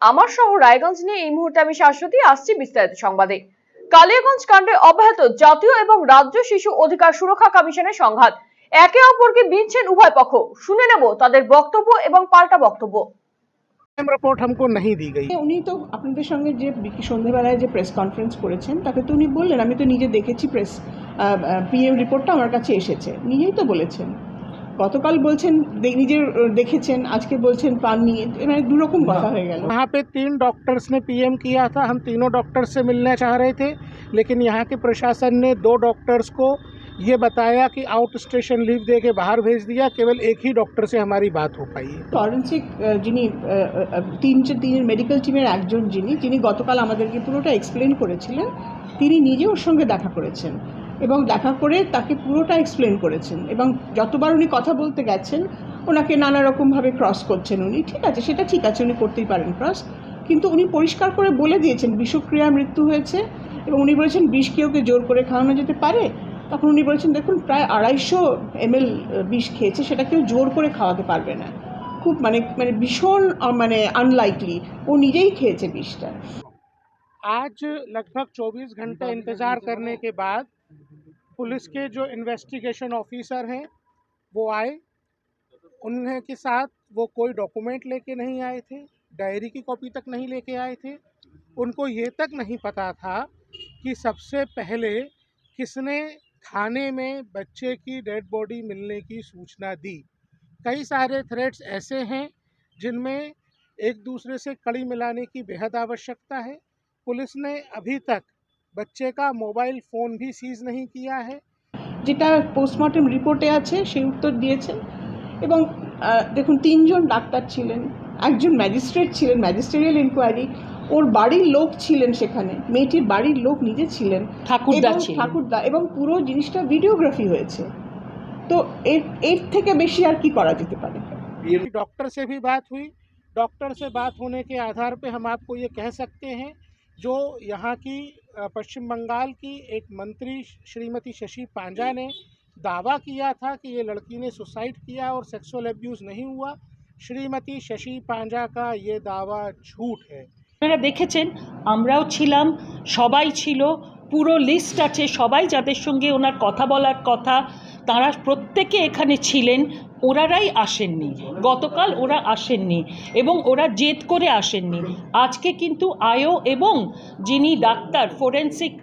আমার শহর রায়গঞ্জ নিয়ে এই মুহূর্তে আমি শাশ্বতী আসছি বিস্তারিত সংবাদে কালিয়াগঞ্জ কাণ্ডে অব্যাহত জাতীয় এবং রাজ্য শিশু অধিকার সুরক্ষা কমিশনের সংঘাত একে অপরকে বিনছেন উভয় পক্ষ শুনে নেব তাদের বক্তব্য এবং পাল্টা বক্তব্য क्राइम रिपोर्ट हमको नहीं दी गई উনি তো আপনাদের সঙ্গে যে বিকি- সন্ধেবেলায় যে প্রেস কনফারেন্স করেছেন তাতে তো উনি বললেন আমি তো নিজে দেখেছি প্রেস পিএম রিপোর্টটা আমার কাছে এসেছে নিজেই তো বলেছেন গতকাল বলছেন দে- নিজে আহ, দেখেছেন আজকে বলছেন পাননি এ মানে দুরকম কথা হয়ে গেল वहाँ पे तीन डॉक्टर्स ने पीएम किया था हम तीनों डॉक्टर्स से मिलना चाह रहे थे लेकिन यहाँ के प्रशासन ने दो डॉक्टर्स को ये बताया कि आउट स्टेशन लीव दे के बाहर भेज दिया केवल एक ही डॉक्टर से हमारी बात हो पाई है ফরেন্সিক যিনি আহ, আহ, তিন তিনের মেডিকেল টিমের একজন যিনি যিনি গতকাল আমাদেরকে পুরোটা এক্সপ্লেন করেছিলেন তিনি নিজে ওর সঙ্গে দেখা করেছেন এবং দেখা করে তাকে পুরোটা এক্সপ্লেন করেছেন এবং যতবার উনি কথা বলতে গেছেন ওনাকে নানা রকমভাবে ক্রস করছেন উনি ঠিক আছে সেটা ঠিক আছে উনি করতেই পারেন ক্রস কিন্তু উনি পরিষ্কার করে বলে দিয়েছেন বিষক্রিয়া মৃত্যু হয়েছে এবং উনি বলেছেন বিষ কেউকে জোর করে খাওয়ানো যেতে পারে তখন উনি বলেছেন দেখুন প্রায় আড়াইশো এমএল বিষ খেয়েছে সেটা কেউ জোর করে খাওয়াতে পারবে না খুব মানে মানে ভীষণ আহ, মানে আনলাইকলি ও নিজেই খেয়েছে বিষটা आज लगभग 24 घंटे इंतज़ार करने के बाद पुलिस के जो इन्वेस्टिगेशन ऑफिसर हैं, वो आए। उन्हें के साथ वो कोई डॉक्यूमेंट लेके नहीं आए थे डायरी की कॉपी तक नहीं लेके आए थे। उनको ये तक नहीं पता था कि सबसे पहले किसने थाने में बच्चे की डेड बॉडी मिलने की सूचना दी। कई सारे थ्रेड्स ऐसे हैं, जिनमें एक दूसरे से कड़ी मिलाने की बेहद आवश्यकता है। पुलिस ने अभी तक बच्चे का मोबाइल फ़ोन भी सीज नहीं किया है যেটা পোস্টমর্টম রিপোর্টে আছে সেই উত্তর দিয়েছেন এবং আহ, দেখুন তিনজন ডাক্তার ছিলেন একজন ম্যাজিস্ট্রেট ছিলেন ম্যাজিস্ট্রেরিয়াল ইনকোয়ারি ওর বাড়ির লোক ছিলেন সেখানে মেয়েটির বাড়ির লোক নিজে ছিলেন ঠাকুরদা এবং ছিলেন। ঠাকুরদা এবং পুরো জিনিসটা ভিডিওগ্রাফি হয়েছে তো এর এর থেকে বেশি আর কি করা যেতে পারে डॉक्टर से भी बात हुई डॉक्टर से बात होने के आधार पे हम आपको ये कह सकते हैं जो यहाँ की अ, पश्चिम बंगाल की एक मंत्री श्रीमती शशि पांजा ने दावा किया था कि ये लड़की ने सुसाइड किया और सेक्सुअल एब्यूज़ नहीं हुआ श्रीमती शशि पांजा का ये दावा झूठ है আপনারা দেখেছেন আমরাও ছিলাম সবাই ছিল পুরো লিস্ট আছে সবাই যাদের সঙ্গে ওনার কথা বলার কথা তারা প্রত্যেকে এখানে ছিলেন ওনারাই আসেননি গতকাল ওরা আসেননি এবং ওরা জেদ করে আসেননি আজকে কিন্তু আয়ো এবং যিনি ডাক্তার ফোরেন্সিক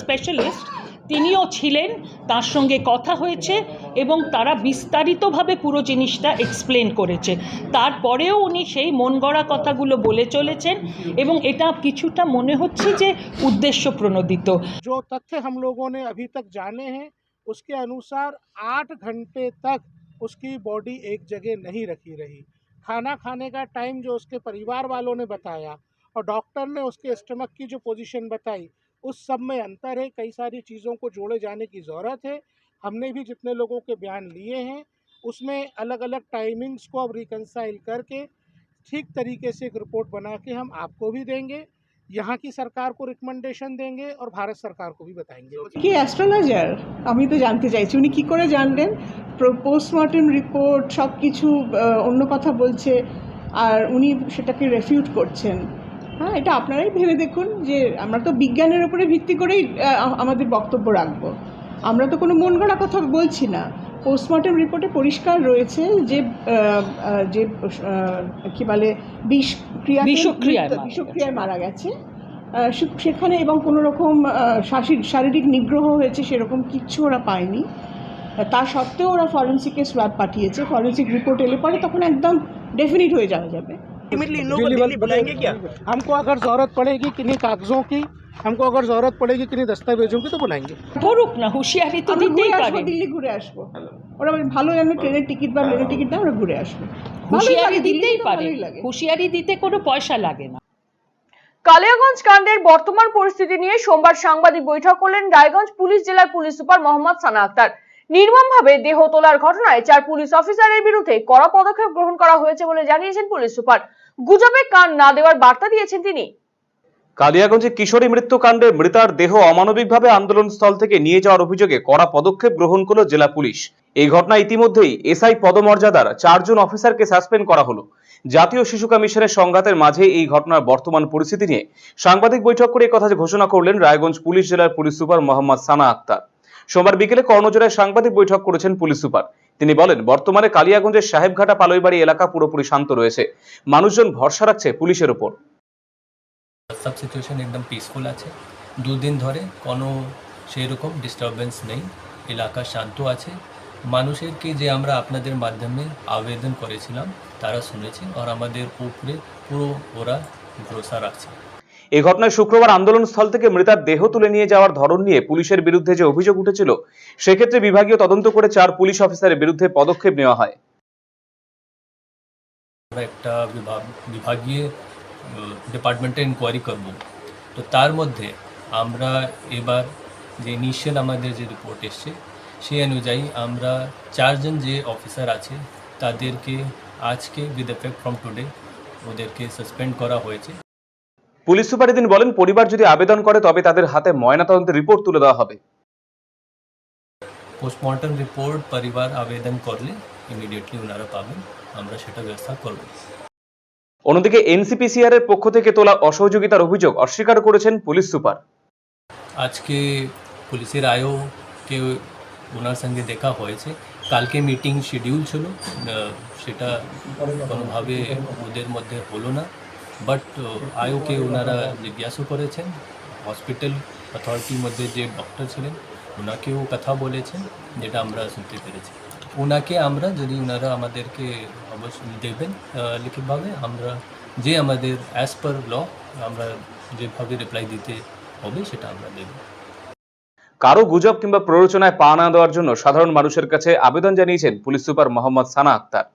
স্পেশালিস্ট তিনিও ছিলেন তার সঙ্গে কথা হয়েছে এবং তারা বিস্তারিতভাবে পুরো জিনিসটা এক্সপ্লেন করেছে তারপরেও উনি সেই মন গড়া কথাগুলো বলে চলেছেন এবং এটা কিছুটা মনে হচ্ছে যে উদ্দেশ্য প্রণোদিত जो तथ्य हम लोगों ने अभी तक जाने हैं उसके अनुसार आठ घंटे तक उसकी बॉडी एक जगह नहीं रखी रही। खाना खाने का टाइम जो उसके परिवार वालों ने बताया और डॉक्टर ने उसके स्टमक की जो पोजीशन बताई, उस सब में अंतर है। कई सारी चीज़ों को जोड़े जाने की ज़रूरत है। हमने भी जितने लोगों के बयान लिए हैं, उसमें अलग अलग टाइमिंग्स को अब रिकनसाइल करके ठीक तरीके से एक रिपोर्ट बना के हम आपको भी देंगे। यहाँ की सरकार को रिकमेंडेशन देंगे और भारत सरकार को भी बताएंगे কি অ্যাস্ট্রোলজার আমি তো জানতে চাইছি উনি কি করে জানলেন পোস্টমর্টম রিপোর্ট সব কিছু অন্য কথা বলছে আর উনি সেটাকে রেফিউট করছেন হ্যাঁ এটা আপনারাই ভেবে দেখুন যে আমরা তো বিজ্ঞানের উপরে ভিত্তি করেই আহ, আমাদের বক্তব্য রাখবো আমরা তো কোনো মন গড়া কথা বলছি না পোস্টমর্টম রিপোর্টে পরিষ্কার রয়েছে যে আহ, আহ, যে আহ, কি বলে বিষক্রিয়া বিষক্রিয়ায় মারা বিষক্রিয়ায় মারা গেছে আহ, সে- সেখানে এবং কোনো রকম আহ, শারীর- শারীরিক নিগ্রহ হয়েছে সেরকম কিচ্ছু ওরা পায়নি আহ, তা সত্ত্বেও ওরা ফরেন্সিকে সোয়াব পাঠিয়েছে ফরেন্সিক রিপোর্ট এলে পরে তখন একদম ডেফিনিট হয়ে যাওয়া যাবে हमको अगर ज़रूरत पड़ेगी किन्हीं कागज़ों की हमको अगर ज़रूरत पड़ेगी किन्हीं दस्तावेजों की तो बुलाएंगे ধরুক না হুঁশিয়ারি তো আমরা দিতেই ঘুরে আসবো পারে দিল্লি ঘুরে আসবো ওরা বলে, ভালো জানো ট্রেনের টিকিট বা প্লেনের টিকিট দাও আমরা ঘুরে আসবো ভালোই হুঁশিয়ারি লাগে, দিল্লি দিতেই তো পারে ভালোই লাগে হুঁশিয়ারি দিতে কোনো পয়সা লাগে না কালিয়াগঞ্জ কাণ্ডের বর্তমান পরিস্থিতি নিয়ে সোমবার সাংবাদিক বৈঠক করলেন রায়গঞ্জ পুলিশ জেলার পুলিশ সুপার মোহাম্মদ সানা আক্তার নির্মমভাবে দেহ তোলার ঘটনায় চার পুলিশ অফিসারের বিরুদ্ধে কড়া পদক্ষেপ গ্রহণ করা হয়েছে বলে জানিয়েছেন পুলিশ সুপার গুজবে কান না দেওয়ার বার্তা দিয়েছেন তিনি কালিয়াগঞ্জে কিশোরী মৃত্যুকাণ্ডে মৃতার দেহ অমানবিকভাবে আন্দোলন স্থল থেকে নিয়ে যাওয়ার অভিযোগে কড়া পদক্ষেপ গ্রহণ করল জেলা পুলিশ। এই ঘটনা ইতিমধ্যেই এসআই পদমর্যাদার চারজন অফিসারকে সাসপেন্ড করা হলো। জাতীয় শিশু কমিশনের সংঘাতের মাঝে এই ঘটনার বর্তমান পরিস্থিতি নিয়ে সাংবাদিক বৈঠক করে কথা ঘোষণা করলেন রায়গঞ্জ পুলিশ জেলার পুলিশ সুপার মোহাম্মদ সানা আক্তার। সোমবার বিকেলে কর্ণজোড়ায় সাংবাদিক বৈঠক করেছেন পুলিশ সুপার। তিনি বলেন, বর্তমানে কালিয়াগঞ্জের সাহেবঘাটা পালইবাড়ি এলাকা পুরোপুরি শান্ত রয়েছে। মানুষজন ভরসা রাখছে পুলিশের ওপর। সব সিচুয়েশন একদম পিসফুল আছে দুদিন ধরে কোনো সেরকম ডিস্টারবেন্স নেই এলাকা শান্ত আছে মানুষের কি যে আমরা আপনাদের মাধ্যমে আবেদন করেছিলাম তারা শুনেছে আর আমাদের উপরে পুরো ওরা ভরসা রাখছে এই ঘটনায় শুক্রবার আন্দোলন স্থল থেকে মৃতার দেহ তুলে নিয়ে যাওয়ার ধরন নিয়ে পুলিশের বিরুদ্ধে যে অভিযোগ উঠেছিল সেক্ষেত্রে বিভাগীয় তদন্ত করে চার পুলিশ অফিসারের বিরুদ্ধে পদক্ষেপ নেওয়া হয়। একটা বিভাগ বিভাগীয় ডিপার্টমেন্টে ইনকোয়ারি করব। তো তার মধ্যে আমরা এবার যে ইনিশিয়াল আমাদের যে রিপোর্ট এসছে সেই অনুযায়ী আমরা চারজন যে অফিসার আছে তাদেরকে আজকে উইথ এফেক্ট ফ্রম টুডে ওদেরকে সাসপেন্ড করা হয়েছে। পুলিশ সুপার এদিন বলেন পরিবার যদি আবেদন করে তবে তাদের হাতে ময়নাতদন্তের রিপোর্ট তুলে দেওয়া হবে। পোস্টমর্টম রিপোর্ট পরিবার আবেদন করলে ইমিডিয়েটলি ওনারা পাবেন। আমরা সেটা ব্যবস্থা করব। অন্যদিকে এনসিপিসিআর এর পক্ষ থেকে তোলা অসহযোগিতার অভিযোগ অস্বীকার করেছেন পুলিশ সুপার। আজকে পুলিশের আয়োকে ওনার সঙ্গে দেখা হয়েছে। কালকে মিটিং শিডিউল ছিল সেটা কোনোভাবে ওদের মধ্যে হলো না। বাট আয়োকে ওনারা জিজ্ঞাসা করেছেন, হসপিটাল অথরিটির মধ্যে যে ডক্টর ছিলেন, ওনাকেও কথা বলেছেন, যেটা আমরা শুনতে পেরেছি। ওনাকে আমরা, যদি ওনারা আমাদেরকে অবশ্যই দেবেন লিখিতভাবে আমরা যে আমাদের অ্যাজ পার ল আমরা যেভাবে রিপ্লাই দিতে হবে সেটা আমরা দেবো। কারও গুজব কিংবা প্ররোচনায় পা না দেওয়ার জন্য সাধারণ মানুষের কাছে আবেদন জানিয়েছেন পুলিশ সুপার মোহাম্মদ সানা আক্তার।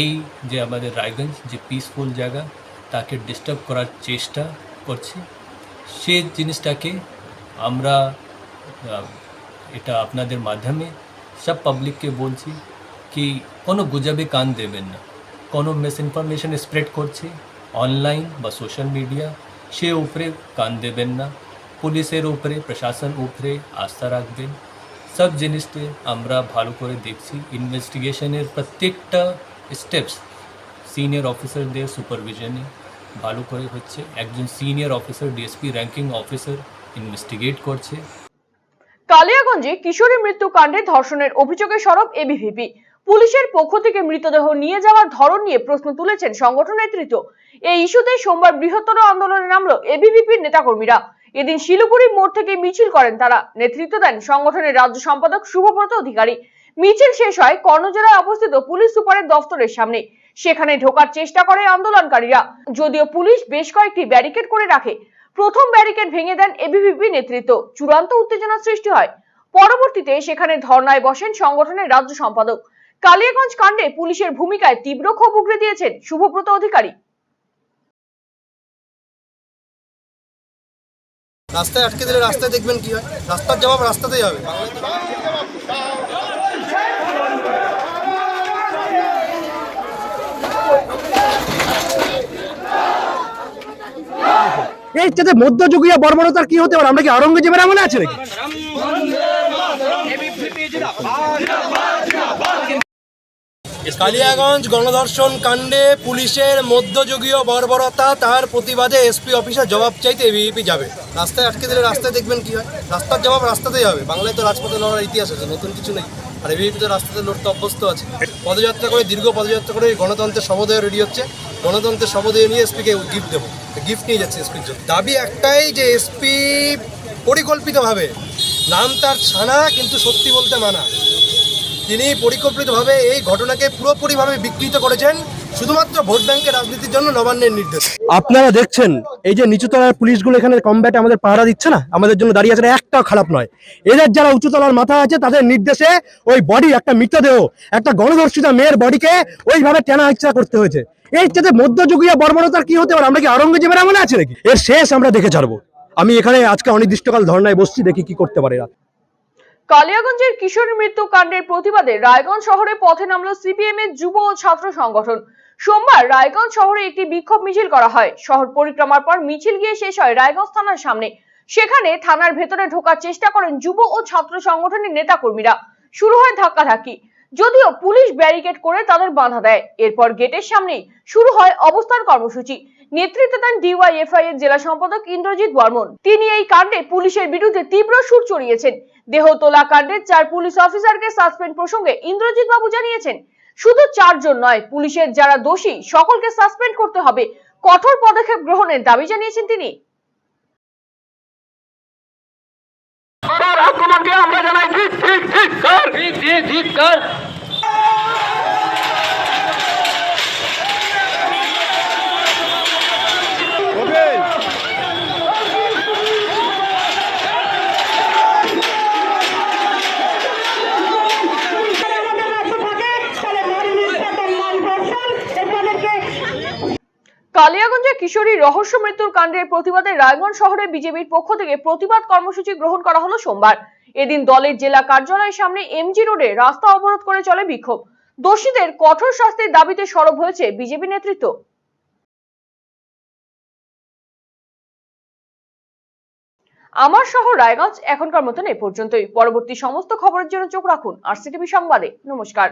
এই যে আমাদের রায়গঞ্জ যে পিসফুল জায়গা তাকে ডিস্টার্ব করার চেষ্টা করছে। সে জিনিসটাকে আমরা এটা আপনাদের মাধ্যমে সব পাবলিককে বলছি কি কোনো গুজবে কান দেবেন না কোনো মিস ইনফরমেশন স্প্রেড করছে অনলাইন বা সোশ্যাল মিডিয়া সে উপরে কান দেবেন না পুলিশের উপরে প্রশাসন উপরে আস্থা রাখবেন সব জিনিসকে আমরা ভালো করে দেখছি ইনভেস্টিগেশনের প্রত্যেকটা স্টেপস সিনিয়র অফিসারদের সুপারভিশনে ভালো করে হচ্ছে একজন senior officer DSP ranking officer investigate করছে কালিয়াগঞ্জে কিশোরী মৃত্যুকাণ্ডে ধর্ষণের অভিযোগে সরব এবিভিপি পুলিশের পক্ষ থেকে মৃতদেহ নিয়ে যাওয়ার ধরন নিয়ে প্রশ্ন তুলেছেন সংগঠন নেতৃত্ব। এই ইস্যুতে সোমবার বৃহত্তর আন্দোলনে নামলো এবিভিপির নেতাকর্মীরা। এদিন শিলিগুড়ি মোড় থেকে মিছিল করেন তারা। নেতৃত্ব দেন সংগঠনের রাজ্য সম্পাদক শুভব্রত অধিকারী। মিছিল শেষ হয় কর্ণজোড়ায় অবস্থিত পুলিশ সুপারের দফতরের সামনে। সেখানে ঢোকার চেষ্টা করে আন্দোলনকারীরা। যদিও পুলিশ বেশ কয়েকটি ব্যারিকেড করে রাখে। প্রথম ব্যারিকেড ভেঙে দেন এবিভিপি নেতৃত্ব। চূড়ান্ত উত্তেজনা সৃষ্টি হয়। পরবর্তীতে সেখানে ধর্নায় বসেন সংগঠনের রাজ্য সম্পাদক। কালিয়াগঞ্জ কাণ্ডে পুলিশের ভূমিকায় তীব্র ক্ষোভ উগড়ে দিয়েছেন শুভব্রত অধিকারী। রাস্তায় আটকে দিলে রাস্তায় দেখবেন কি হয়? রাস্তার জবাব রাস্তাতেই হবে। এই যাতে মধ্যযুগীয় বর্বরতার কি হতে পারে? আমরা কি আরঙ্গজেবের আমলে আছে নাকি? কালিয়াগঞ্জ গণধর্ষণ কাণ্ডে পুলিশের মধ্যযুগীয় বর্বরতা, তার প্রতিবাদে এসপি অফিসার জবাব চাইতে এবিপি যাবে। রাস্তায় আটকে দিলে রাস্তায় দেখবেন কি হয়? রাস্তার জবাব রাস্তাতেই হবে। বাংলায় তো রাজপথে লড়ার ইতিহাস আছে, নতুন কিছু নেই। আর এবিপি তো রাস্তাতে লড়তে অভ্যস্ত আছে। পদযাত্রা করে, দীর্ঘ পদযাত্রা করে গণতন্ত্রের শবদেহ রেডি হচ্ছে। গণতন্ত্রের শবদেহ নিয়ে এসপিকে গিফট দেবো। গিফট নিয়ে যাচ্ছে এসপির জন্য। দাবি একটাই যে এসপি পরিকল্পিতভাবে নাম তার ছানা, কিন্তু সত্যি বলতে মানা। তিনি পরিকল্পিতভাবে এই ঘটনাকে পুরোপুরিভাবে বিকৃত করেছেন শুধুমাত্র ভোট ব্যাংকের রাজনীতির জন্য নবান্নের নির্দেশ। আপনারা দেখছেন এই যে নিচুতলার পুলিশগুলো এখানে কমব্যাটে আমাদের পাহারা দিচ্ছে না? আমাদের জন্য দাঁড়িয়ে আছে না, একটাও খারাপ নয়। এদের যারা উঁচুতলার মাথা আছে তাদের নির্দেশে ওই বডি একটা মৃতদেহ একটা গণধর্ষিতা মেয়ের বডিকে ওইভাবে টেনা ইচ্ছা করতে হয়েছে। এই যাতে মধ্যযুগীয় বর্বরতার কি হতে পারে? আমরা কি আরঙ্গজেবের আমলে আছে নাকি? এর শেষ আমরা দেখে ছাড়বো। আমি এখানে আজকে অনির্দিষ্টকাল ধর্নায় বসছি দেখি কি করতে পারে কালিয়াগঞ্জের কিশোরী মৃত্যু কাণ্ডের প্রতিবাদে রায়গঞ্জ শহরে পথে নামল সিপিএম এর যুব ও ছাত্র সংগঠন। সোমবার রায়গঞ্জ শহরে একটি বিক্ষোভ মিছিল করা হয়। শহর পরিক্রমার পর মিছিল গিয়ে শেষ হয় রায়গঞ্জ থানার সামনে। সেখানে থানার ভেতরে ঢোকার চেষ্টা করেন যুব ও ছাত্র সংগঠনের নেতাকর্মীরা। শুরু হয় ধাক্কাধাক্কি। যদিও পুলিশ ব্যারিকেড করে তাদের বাধা দেয়। এরপর গেটের সামনেই শুরু হয় অবস্থান কর্মসূচি। নেতৃত্ব দেন ডিওয়াইএফআই এর জেলা সম্পাদক ইন্দ্রজিৎ বর্মন। তিনি এই কাণ্ডে পুলিশের বিরুদ্ধে তীব্র সুর চড়িয়েছেন। দেহ তোলা কাণ্ডে চার পুলিশ অফিসারকে সাসপেন্ড প্রসঙ্গে ইন্দ্রজিৎ বাবু জানিয়েছেন শুধু চারজন নয় পুলিশের যারা দোষী সকলকে সাসপেন্ড করতে হবে। কঠোর পদক্ষেপ গ্রহণের দাবি জানিয়েছেন তিনি। কালিয়াগঞ্জে কিশোরী রহস্য মৃত্যুর কাণ্ডের প্রতিবাদে রায়গঞ্জ শহরে বিজেপির পক্ষ থেকে প্রতিবাদ কর্মসূচি গ্রহণ করা হলো সোমবার। এদিন দলের জেলা কার্যালয়ের সামনে এমজি রোডে রাস্তা অবরোধ করে চলে বিক্ষোভ। দোষীদের কঠোর শাস্তির দাবিতে সরব হয়েছে বিজেপি নেতৃত্ব। আমার শহর রায়গঞ্জ, এখনকার মতন এ পর্যন্তই। পরবর্তী সমস্ত খবরের জন্য চোখ রাখুন আর সিটিভি সংবাদে। নমস্কার।